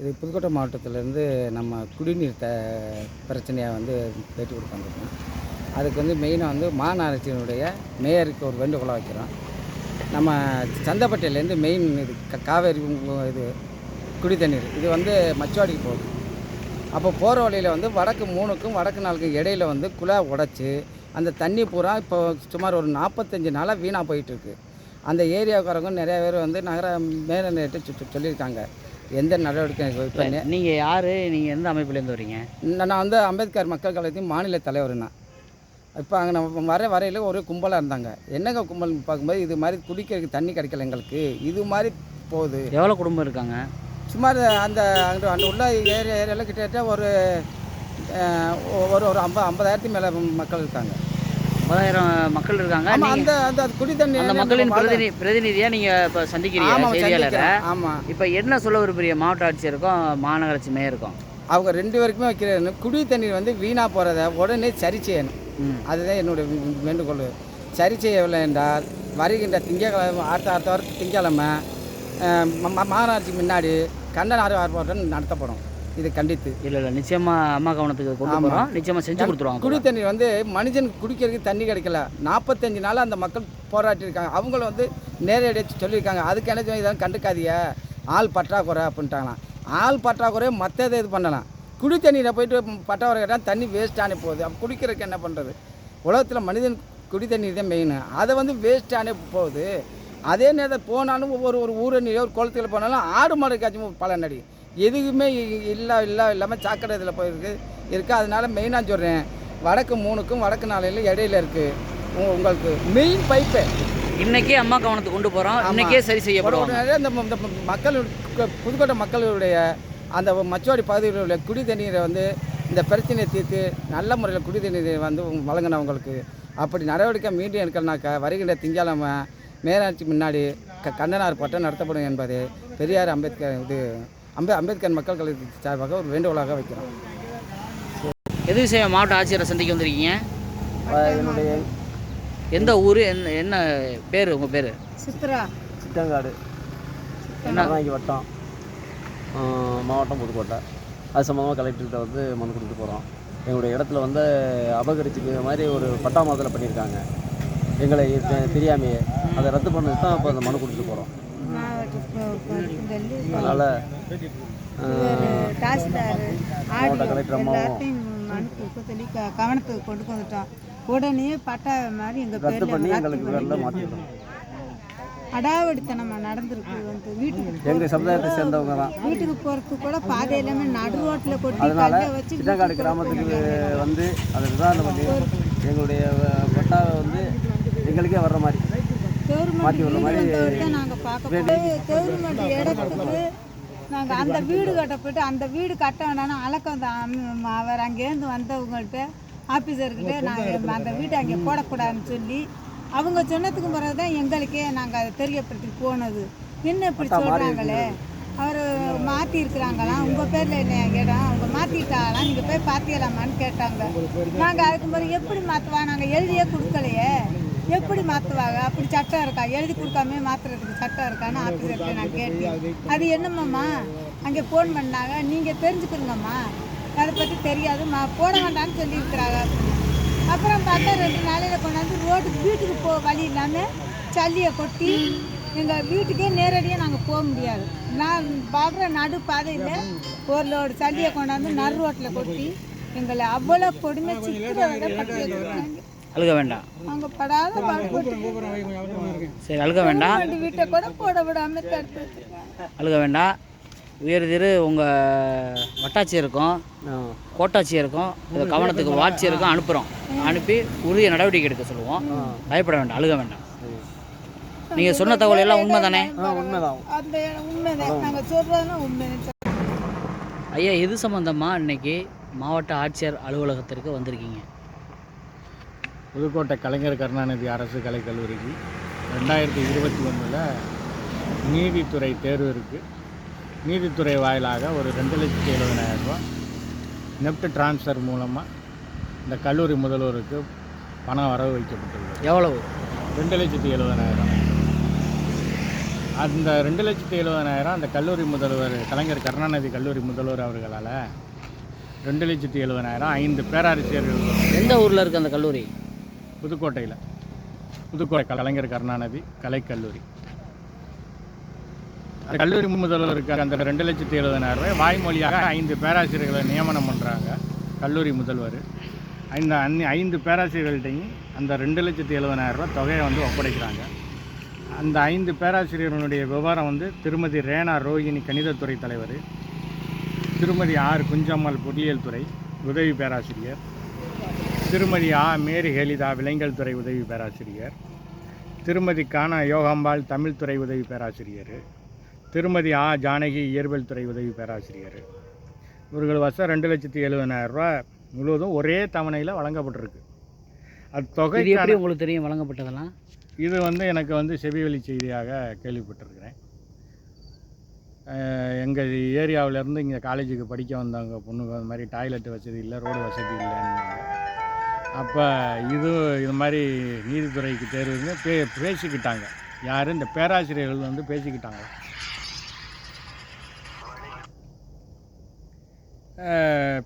இது புதுக்கோட்டை மாவட்டத்திலேருந்து நம்ம குடிநீர் த பிரச்சனையை வந்து பேட்டி கொடுக்க வந்திருக்கோம். அதுக்கு வந்து மெயினாக வந்து மாநகராட்சியினுடைய மேயருக்கு ஒரு வேண்டுகோளாக வைக்கிறோம். நம்ம சந்தப்பட்டையிலேருந்து மெயின் இது க- காவேரி இது குடி தண்ணீர் இது வந்து மச்சுவாடிக்கு போகுது. அப்போ போகிற வழியில் வந்து வடக்கு மூணுக்கும் வடக்கு நாளுக்கும் இடையில வந்து குழா உடைச்சி அந்த தண்ணி பூரா இப்போ சுமார் ஒரு நாற்பத்தஞ்சு நாளாக வீணாக போயிட்டுருக்கு அந்த ஏரியாவுக்காரங்க நிறையா பேர் வந்து நகர மேலிட்டு சொல்லியிருக்காங்க. எந்த நடவடிக்கை இப்போ நே- நீங்கள் யார்? நீங்கள் எந்த அமைப்புலேருந்து வரீங்க? நான் வந்து அம்பேத்கர் மக்கள் கழகத்தின் மாநில தலைவர்னா இப்போ அங்கே நம்ம வர வரையில் ஒரு கும்பலாக இருந்தாங்க. என்னங்க கும்பல் பார்க்கும்போது இது மாதிரி குடிக்கிறதுக்கு தண்ணி கிடைக்கல எங்களுக்கு. இது மாதிரி போகுது. எவ்வளோ குடும்பம் இருக்காங்க? சுமார் அந்த அங்கே அந்த உள்ள ஏரியா ஏரியாவில் கிட்டத்தட்ட ஒரு ஒரு ஒரு ஐம்பது ஐம்பதாயிரத்துக்கு மேலே மக்கள் இருக்காங்க. ஐம்பதாயிரம் மக்கள் இருக்காங்க. அந்த அந்த குடி தண்ணி அந்த மக்களின் பிரதிநி பிரதிநிதியாக நீங்கள் இப்போ சந்திக்கிறீங்க செய்தியாளரை. ஆமாம் இப்போ என்ன சொல்ல விரும்புறீங்க மாவட்ட ஆட்சியருக்கும் மாநகராட்சி மேயருக்கும்? அவங்க ரெண்டு பேருக்குமே வைக்கிறது குடி தண்ணீர் வந்து வீணாக போகிறத உடனே சரி செய்யணும். அதுதான் என்னுடைய வேண்டுகோள். சரி செய்யவில்லை என்றால் வருகின்ற திங்கட்கிழமை அடுத்த அடுத்த வாரம் திங்கக்கிழமை மாநகராட்சி முன்னாடி கண்டன ஆர்ப்பாட்டம் நடத்தப்படும். இது கண்டித்து. இல்லை இல்லை நிச்சயமாக அம்மா கவனத்துக்கு கொண்டு. போகிறோம் நிச்சயமாக செஞ்சு கொடுத்துருவாங்க குடி தண்ணீர் வந்து மனுஷன் குடிக்கிறதுக்கு தண்ணி கிடைக்கல. நாற்பத்தஞ்சு நாள் அந்த மக்கள் போராட்டியிருக்காங்க அவங்கள வந்து நேரடியாக சொல்லியிருக்காங்க. அதுக்கு என்ன இதெல்லாம் கண்டுக்காதீங்க. ஆள் பற்றாக்குறை அப்படின்ட்டாங்களாம். ஆள் பற்றாக்குறை மற்றதை இது பண்ணலாம். குடி தண்ணீரை போயிட்டு பற்றாக்குறை கேட்டால் தண்ணி வேஸ்ட்டானே போகுது. அப்போ குடிக்கிறதுக்கு என்ன பண்ணுறது உலகத்தில் மனிதன் குடி தண்ணீர் தான் மெயின் அதை வந்து வேஸ்ட்டானே போகுது. அதே நேரத்தில் போனாலும் ஒவ்வொரு ஒரு ஊரணியோ ஒரு குளத்துல போனாலும் ஆடு மாடு காய்ச்சும் பலன் அடி எதுவுமே இல்லை இல்லை இல்லாமல் சாக்கடை இதில் போயிருக்கு. இருக்குது அதனால மெயினாக சொல்கிறேன் வடக்கு மூணுக்கும் வடக்கு நாளையில் இடையில இருக்குது உங்களுக்கு மெயின் பைப்பு இன்னைக்கே அம்மா கவனத்துக்கு கொண்டு போகிறோம் இன்னைக்கே சரி செய்யப்படுவாங்க நிறைய இந்த மக்கள் புதுக்கோட்டை மக்களுடைய அந்த மச்சுவாடி பகுதியில் உள்ள குடி தண்ணீரை வந்து இந்த பிரச்சனையை தீர்த்து நல்ல முறையில் குடி தண்ணீரை வந்து வழங்கினவங்களுக்கு அப்படி நடவடிக்கை மீண்டும் எடுக்கணுனாக்கா வருகின்ற திங்கட்கிழமை மேலாட்சி முன்னாடி க கண்டன ஆர்ப்பாட்டம் நடத்தப்படும் என்பது பெரியார் அம்பேத்கர் இது அம்பே அம்பேத்கர் மக்கள் கழகத்தின் சார்பாக ஒரு வேண்டுகோளாக வைக்கிறோம். எது விஷயம் மாவட்ட ஆட்சியரை சந்திக்க வந்திருக்கீங்க? என்னுடைய எந்த ஊர்? என்ன என்ன பேர் உங்கள் பேர்? சித்ரா. சித்தங்காடு. என்ன? கருணாங்கி வட்டம். மாவட்டம் புதுக்கோட்டை. அது சம்மந்தமாக கலெக்டர்கிட்ட வந்து மனு கொடுத்து போகிறோம் எங்களுடைய இடத்துல வந்து அபகரிச்சுக்கிற மாதிரி ஒரு பட்டா மாதத்தில் பண்ணியிருக்காங்க. எங்களை தெரியாமையே. அதை ரத்து பண்ணது தான் இப்போ அந்த மனு கொடுத்துட்டு போகிறோம் அதனால் மாவட்ட கலெக்டர் அம்மாவும் கொடுக்க சொல்லி கவனத்துக்கு கொண்டு வந்துட்டோம் உடனே பட்டா மாதிரி எங்கள் ரத்து பண்ணி பேரில் எங்களுக்கு வேலை மாற்றிட்டோம் அடாவடித்தனம் நடந்திருக்கு. வந்து வீட்டுக்கு எங்கள் சமுதாயத்தை சேர்ந்தவங்க தான். வீட்டுக்கு போகிறதுக்கு கூட பாதை எல்லாமே நடு ரோட்டில் கொட்டி அதனால் வச்சு கிராமத்துக்கு வந்து அதை பண்ணி எங்களுடைய பட்டாவை வந்து எங்களுக்கே வர்ற மாதிரி. மாற்றி விடுற மாதிரி கவர்மெண்ட் இடத்துக்கு நாங்கள் அந்த வீடு கட்ட போயிட்டு அந்த வீடு கட்ட வேண்டாம்னு அலக்கம் தான் அவர் அங்கேருந்து வந்தவங்கள்ட்ட ஆஃபீஸர்கிட்ட நாங்கள் அந்த வீட்டை அங்கே போடக்கூடாதுன்னு சொல்லி அவங்க சொன்னதுக்கு பிறகு தான் எங்களுக்கே நாங்கள் அதை தெரியப்படுத்தி போனது. என்ன இப்படி சொல்கிறாங்களே அவர் மாற்றி இருக்கிறாங்களாம் உங்கள் பேரில் என்ன இடம் அவங்க மாற்றிட்டாங்களாம் நீங்கள் போய் பார்த்தீங்களாமான்னு கேட்டாங்க. நாங்கள் அதுக்கு பிறகு எப்படி மாற்றுவா நாங்கள் எழுதியே கொடுக்கலையே. எப்படி மாற்றுவாங்க அப்படி சட்டம் இருக்கா? எழுதி கொடுக்காம மாற்றுறதுக்கு சட்டம் இருக்கான்னு ஆஃபீஸர்கிட்ட நான் கேட்டேன். அது என்னம்மாம்மா? அங்கே ஃபோன் பண்ணாங்க. நீங்கள் தெரிஞ்சுக்கிறீங்கம்மா. அதை பற்றி தெரியாதும்மா போட வேண்டாம்னு சொல்லியிருக்கிறாங்க. அப்புறம் பார்த்தா ரெண்டு நாளையில் கொண்டாந்து ரோட்டுக்கு வீட்டுக்கு போ வழி இல்லாமல் சல்லியை கொட்டி எங்கள் வீட்டுக்கே நேரடியாக நாங்கள் போக முடியாது. நான் பார்க்குற நடு பாதையில் ஒரு லோடு சல்லியை கொண்டாந்து நடு ரோட்டில் கொட்டி எங்களை அவ்வளோ கொடுமை சித்திரவதை பற்றி வச்சுருக்காங்க அழுக வேண்டாம். அவங்க படாத பாடுபட்டு சரி அழுக வேண்டாம். வண்டி வீட்டை கூட போட விடாம அழுக வேண்டாம். உயர் திரு உங்கள் வட்டாட்சியருக்கும் கோட்டாட்சியருக்கும் இதை கவனத்துக்கு வாட்சியருக்கும் அனுப்புகிறோம் அனுப்பி உரிய நடவடிக்கை எடுக்க சொல்லுவோம். பயப்பட வேண்டாம். அழுக வேண்டாம். நீங்கள் சொன்ன தகவல் எல்லாம் உண்மை தானே ஆ உண்மைதான். அந்த உண்மைதான். நாங்கள் சொல்றதுன்னா உண்மை ஐயா இது சம்மந்தமாக இன்னைக்கு மாவட்ட ஆட்சியர் அலுவலகத்திற்கு வந்திருக்கீங்க? புதுக்கோட்டை கலைஞர் கருணாநிதி அரசு கலைக்கல்லூரிக்கு ரெண்டாயிரத்தி இருபத்தி ஒன்றில் நீதித்துறை தேர்வு இருக்குது நீதித்துறை வாயிலாக ஒரு ரெண்டு லட்சத்தி எழுபதாயிரம் ரூபா நெஃப்ட் டிரான்ஸ்ஃபர் மூலமாக இந்த கல்லூரி முதல்வருக்கு பணம் வரவு வைக்கப்பட்டுள்ளது. எவ்வளவு? ரெண்டு லட்சத்தி எழுபதாயிரம். அந்த ரெண்டு லட்சத்தி எழுபதனாயிரம் அந்த கல்லூரி முதல்வர் கலைஞர் கருணாநிதி கல்லூரி முதல்வர் அவர்களால் ரெண்டு லட்சத்தி எழுபதனாயிரம் ஐந்து பேராசிரியர்கள் எந்த ஊரில் இருக்குது அந்த கல்லூரி? புதுக்கோட்டையில். புதுக்கோட்டை கலைஞர் கருணாநிதி கலைக்கல்லூரி அந்த கல்லூரி இருக்கார். அந்த ரெண்டு லட்சத்தி எழுபதனாயிரம் ரூபாய் வாய்மொழியாக ஐந்து பேராசிரியர்களை நியமனம் பண்ணுறாங்க கல்லூரி முதல்வர். இந்த அந்நி ஐந்து பேராசிரியர்கள்ட்டையும் அந்த ரெண்டு லட்சத்தி எழுபதனாயிரம் ரூபாய் தொகையை வந்து ஒப்படைக்கிறாங்க. அந்த ஐந்து பேராசிரியர்களுடைய விவரம் வந்து திருமதி ரேனா ரோஹிணி கணிதத்துறை தலைவர் திருமதி ஆர். குஞ்சம்மாள் பொறியியல் துறை உதவி பேராசிரியர் திருமதி ஆ மேரி ஹெலிதா விலங்கியல் துறை உதவி பேராசிரியர். திருமதி கானா யோகாம்பாள் தமிழ் துறை உதவி பேராசிரியர். திருமதி ஆ ஜானகி இயற்பியல் துறை உதவி பேராசிரியர். இவர்கள் வருஷம் ரெண்டு லட்சத்தி எழுபதாயிரம் ரூபா முழுவதும் ஒரே தவணையில் வழங்கப்பட்டிருக்கு. அது தொகை எப்படி உங்களுக்கு தெரியும் வழங்கப்பட்டதெல்லாம்? இது வந்து எனக்கு வந்து செவிவழி செய்தியாக கேள்விப்பட்டிருக்கிறேன். எங்கள் ஏரியாவிலேருந்து இங்கே காலேஜுக்கு படிக்க வந்தவங்க பொண்ணுங்க அந்த மாதிரி டாய்லெட் வசதி இல்லை ரோடு வசதி இல்லைன்னாங்க அப்போ இது இது மாதிரி நீதித்துறைக்கு தேர்வுன்னு பே பேசிக்கிட்டாங்க. யார்? இந்த பேராசிரியர்கள் வந்து பேசிக்கிட்டாங்க.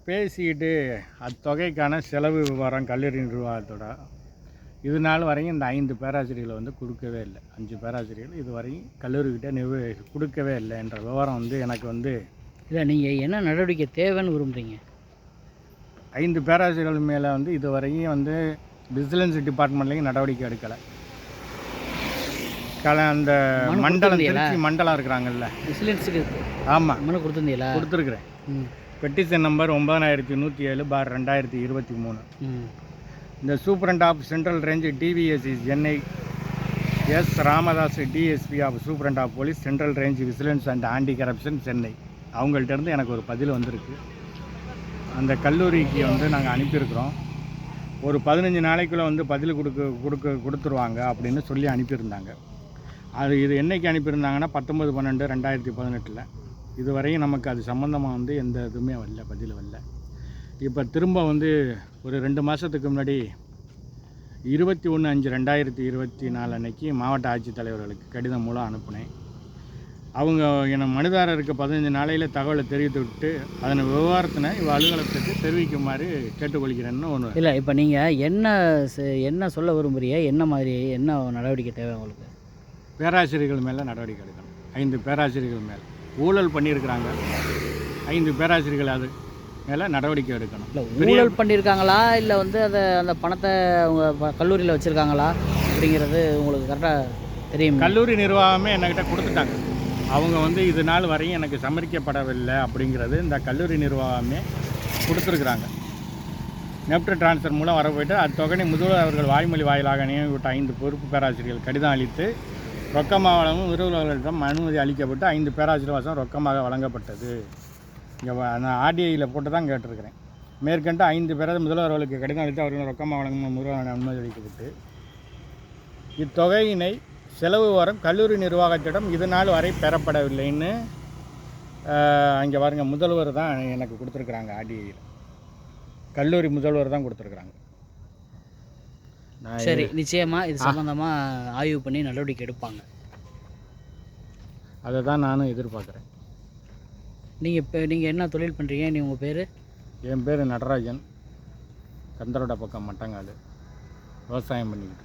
பேசிக்கிட்டு அத்தொகைக்கான செலவு விவரம் கல்லூரி நிர்வாகத்தோட இது நாள் வரையும் இந்த ஐந்து பேராசிரியர்களை வந்து கொடுக்கவே இல்லை. அஞ்சு பேராசிரியர்கள் இது வரையும் கல்லூரிக்கிட்ட நிர்வ கொடுக்கவே இல்லை என்ற விவரம் வந்து எனக்கு வந்து இல்லை நீங்கள் என்ன நடவடிக்கை தேவைன்னு விரும்புகிறீங்க ஐந்து பேராசிரியர்கள் மேலே வந்து இது வரையும் வந்து விஜிலன்ஸ் டிபார்ட்மெண்ட்லேயும் நடவடிக்கை எடுக்கலை. கல அந்த மண்டலம்? திருச்சி மண்டலம் இருக்கிறாங்கல்ல. விசிலன்ஸுக்கு ஆமாம் மனு கொடுத்துருந்தீங்களா? கொடுத்துருக்குறேன். பெட்டிஷன் நம்பர் ஒன்பதாயிரத்தி நூற்றி ஏழு பார் ரெண்டாயிரத்தி இருபத்தி மூணு. இந்த superintendent of central range DVSC Chennai S Ramadoss DSP of superintendent of police central range vigilance and anti corruption Chennai. அவங்கள்ட்ட இருந்து எனக்கு ஒரு பதில் வந்திருக்கு. அந்த கல்லூரிக்கு வந்து நாங்கள் அனுப்பியிருக்கிறோம். ஒரு பதினஞ்சு நாளைக்குள்ளே வந்து பதில் கொடுக்க கொடுக்க கொடுத்துருவாங்க அப்படின்னு சொல்லி அனுப்பியிருந்தாங்க. அது இது என்றைக்கு அனுப்பியிருந்தாங்கன்னா பத்தொம்பது பன்னெண்டு ரெண்டாயிரத்தி பதினெட்டில். இதுவரையும் நமக்கு அது சம்மந்தமாக வந்து எந்த இதுவுமே வரல பதில் வரல. இப்போ திரும்ப வந்து ஒரு ரெண்டு மாதத்துக்கு முன்னாடி இருபத்தி ஒன்று அஞ்சு ரெண்டாயிரத்தி இருபத்தி நாலு அன்னைக்கு மாவட்ட ஆட்சித்தலைவர்களுக்கு கடிதம் மூலம் அனுப்புனேன். அவங்க என மனுதாரருக்கு பதினஞ்சு நாளையில் தகவலை தெரிவித்து விட்டு அதன் விவகாரத்தினை இவ் அலுவலகத்துக்கு தெரிவிக்குமாறு கேட்டுக்கொள்கிறேன்னு ஒன்று இல்லை இப்போ நீங்கள் என்ன என்ன சொல்ல விரும்புறீங்க? என்ன மாதிரி என்ன நடவடிக்கை தேவை உங்களுக்கு? பேராசிரியர்கள் மேலே நடவடிக்கை எடுக்கணும். ஐந்து பேராசிரியர்கள் மேலே. ஊழல் பண்ணியிருக்கிறாங்க. ஐந்து பேராசிரியர்கள் அது மேலே நடவடிக்கை எடுக்கணும். இல்லை ஊழல் பண்ணியிருக்காங்களா? இல்லை வந்து அதை அந்த பணத்தை அவங்க கல்லூரியில் வச்சுருக்காங்களா? அப்படிங்கிறது உங்களுக்கு கரெக்டாக தெரியும்? கல்லூரி நிர்வாகமே என்கிட்ட கொடுத்துட்டாங்க. அவங்க வந்து இது நாள் வரையும் எனக்கு சமரிக்கப்படவில்லை அப்படிங்கிறது இந்த கல்லூரி நிர்வாகமே கொடுத்துருக்குறாங்க. நெப்ட் டிரான்ஸ்ஃபர் மூலம் வர போயிட்டு அத்தொகை முதல்வர் அவர்கள் வாய்மொழி வாயிலாக நியமிக்கப்பட்ட ஐந்து பொறுப்பு பேராசிரியர்கள் கடிதம் அளித்து ரொக்கமாக வழங்கும் விருதுகளிடம் அனுமதி அளிக்கப்பட்டு ஐந்து பேராசிரியர் வசம் ரொக்கமாக வழங்கப்பட்டது. இங்கே நான் ஆர்டிஐயில் போட்டு தான் கேட்டிருக்கிறேன். மேற்கண்டு ஐந்து பேரது முதல்வர்களுக்கு கடிதம் அளித்து அவர்கள் ரொக்கமாக வழங்கும் முதல்வர் அனுமதி அளிக்கப்பட்டு இத்தொகையினை செலவு வரம். கல்லூரி நிர்வாகத்திடம் இது நாள் வரை பெறப்படவில்லைன்னு அங்கே பாருங்க முதல்வர் தான் எனக்கு கொடுத்துருக்குறாங்க ஆர்டிஐயில் கல்லூரி முதல்வர் தான் கொடுத்துருக்குறாங்க. சரி நிச்சயமாக இது சம்மந்தமாக ஆய்வு பண்ணி நடவடிக்கை எடுப்பாங்க. அதை தான் நானும் எதிர்பார்க்குறேன். நீங்கள் இப்போ நீங்கள் என்ன தொழில் பண்ணுறீங்க நீ உங்கள் பேர்? என் பேர் நடராஜன். கந்தரோட பக்கம் மட்டங்கால் விவசாயம் பண்ணிக்கிட்டு.